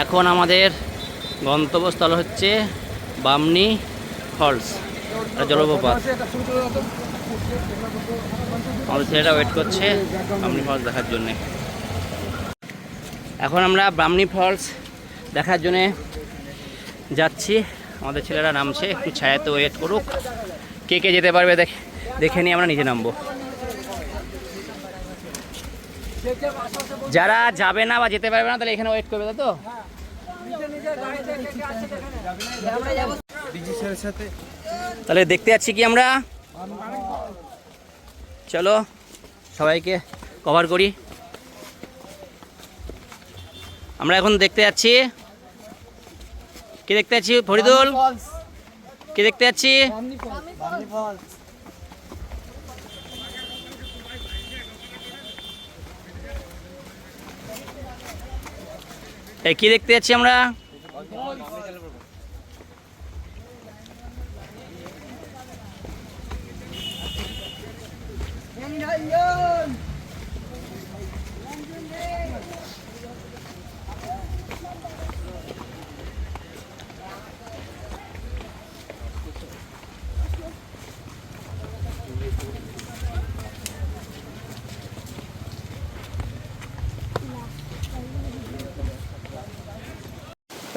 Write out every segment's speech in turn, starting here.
এখন আমাদের গন্তব্যস্থল হচ্ছে বামনি ফলস জলপ্রপাত। আমাদের ছেলেটা ওয়েট করছে বামনি ফলস দেখার জন্যে। এখন আমরা বামনি ফলস দেখার জন্যে যাচ্ছি। আমাদের ছেলেরা নামছে, একটু ছায়াতে ওয়েট করুক। কে কে যেতে পারবে দেখ, দেখে নিয়ে আমরা নিজে নামবো। যারা যাবে না বা যেতে পারবে না তাহলে এখানে ওয়েট করবে তাই তো? তাহলে দেখতে যাচ্ছি কি আমরা? চলো সবাইকে কভার করি। আমরা এখন দেখতে যাচ্ছি। কি দেখতে যাচ্ছি? ফরিদুল? কি দেখতে যাচ্ছি? কি দেখতে যাচ্ছি আমরা?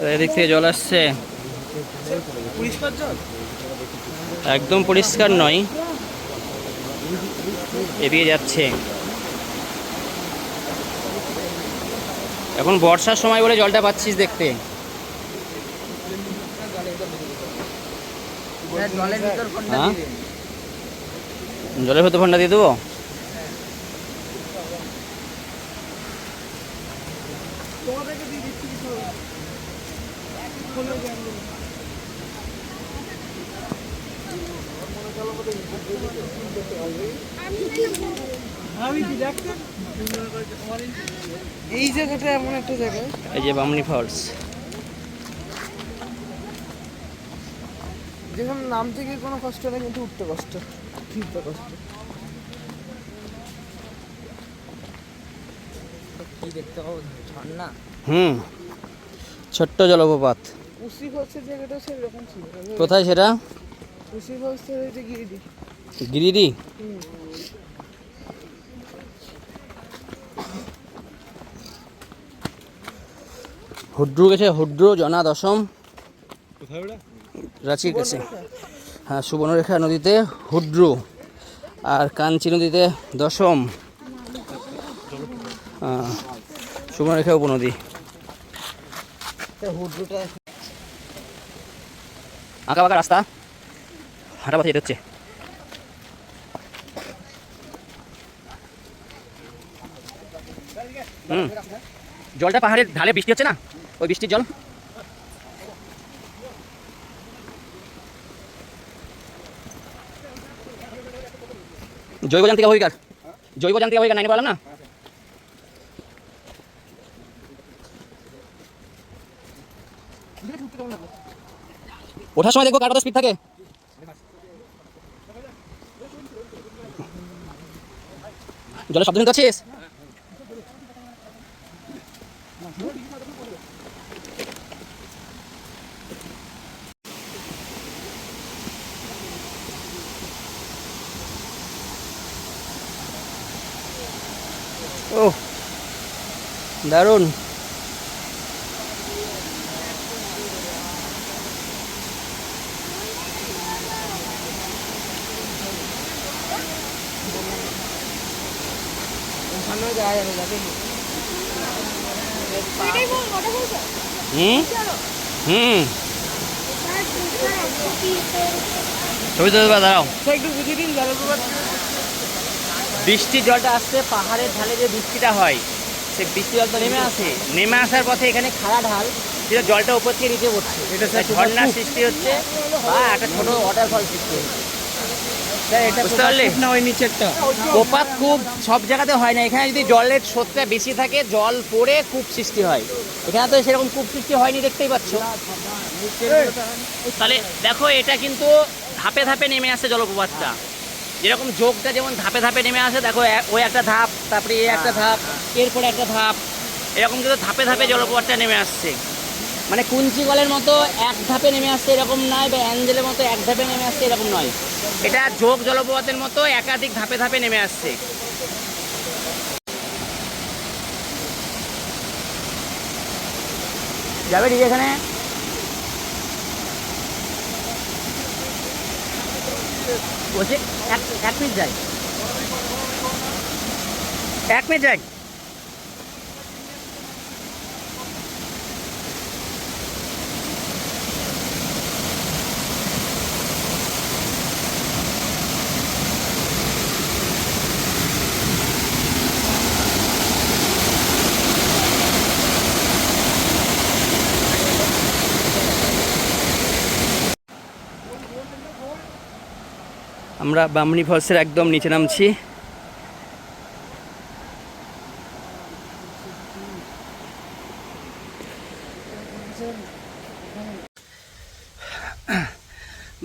এদিক থেকে জল আসছে। একদম পরিষ্কার নয়। এদিকে যাচ্ছে। এখন বর্ষার সময় বলে জলটা পাচ্ছিস দেখতে। হ্যাঁ জলের ভেতর ফোনটা দিয়ে দেবো? এই জায়গাটা এমন একটা জায়গা। এই যে বামনি ফলস যেখানে নাম থেকে কোনো কষ্ট নেই কিন্তু উঠতে কষ্ট ফিরতে কষ্ট। কি দেখতে পাবো? ঝর্ণা। হুম। ছোট্ট জলপ্রপাত। কুশি ফলসের জায়গাটা সেরকম ছিল কোথায় সেটা? কুশি ফলস থেকে হচ্ছে গিরিডি। গিরিডি? হুড্রু গেছে হুড্রু জনা দশম। রাঁচির কাছে হ্যাঁ সুবর্ণরেখা নদীতে হুড্রু আর কাঞ্চি নদীতে দশম। সুবর্ণরেখা উপনদী। হুড্রুটা আঁকা বাঁকা রাস্তা। হাঁটা পথে যেতে হচ্ছে হুম। জলটা পাহাড়ের ঢালে বৃষ্টি হচ্ছে না? ওই বৃষ্টির জল। জৈব যান্ত্রিক অভিকার জৈব যান্ত্রিক অভিকার নাইনে বললাম না। ওঠার সময় দেখব কার কত স্পিড থাকে। জলের শব্দ শুনতে পাচ্ছিস? ও দারুণ। ওখানেও যাওয়া যাবে যাবে। হুম? হুম। ছবি তুলতে দাঁড়াও। একটু বুঝিয়ে দিন জলপ্রপাত বৃষ্টির জলটা আসছে পাহাড়ের ঢালে যে বৃষ্টিটা হয় সে বৃষ্টি জল তো নেমে আসে। নেমে আসার পথে এখানে খাড়া ঢাল যেটা জলটা উপর থেকে নিচে পড়ছে। ঝর্ণার সৃষ্টি হচ্ছে বা একটা ছোট ওয়াটারফল সৃষ্টি হচ্ছে। বুঝতে পারলে? প্রপাত খুব সব জায়গাতে হয় না। এখানে যদি জলের স্রোতটা বেশি থাকে জল পড়ে কূপ সৃষ্টি হয়। এখানে তো সেরকম কূপ সৃষ্টি হয়নি দেখতেই পাচ্ছ। তাহলে দেখো এটা কিন্তু ধাপে ধাপে নেমে আসছে জলপ্রপাতটা যেরকম যোগটা যেমন ধাপে ধাপে নেমে আসে দেখো এ- ওই একটা ধাপ তারপরে এই একটা ধাপ এরপরে একটা ধাপ। এরকম কিন্তু ধাপে ধাপে জলপ্রপাতটা নেমে আসছে। মানে কুঞ্চি গলের মতো এক ধাপে নেমে আসছে এরকম নয় বা অ্যাঞ্জেলের মতো এক ধাপে নেমে আসছে এরকম নয়। এটা যোগ জলপ্রপাতের মতো একাধিক ধাপে ধাপে নেমে আসছে। যাবে ঠিক এখানে? এক মিনিট যাই। এক মিনিট যাই। আমরা বামনি ফলসের একদম নিচে নামছি।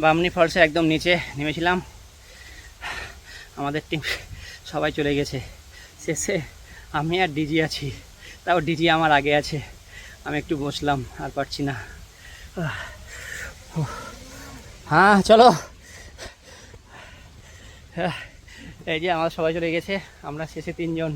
বামনি ফলসের একদম নিচে নেমেছিলাম। আমাদের টিম সবাই চলে গেছে। শেষে আমি আর ডিজি আছি, তাও ডিজি আমার আগে আছে। আমি একটু বসলাম, আর পারছি না। হ্যাঁ চলো। এই যে আমার সবাই চলে গেছে আমরা শেষে তিনজন।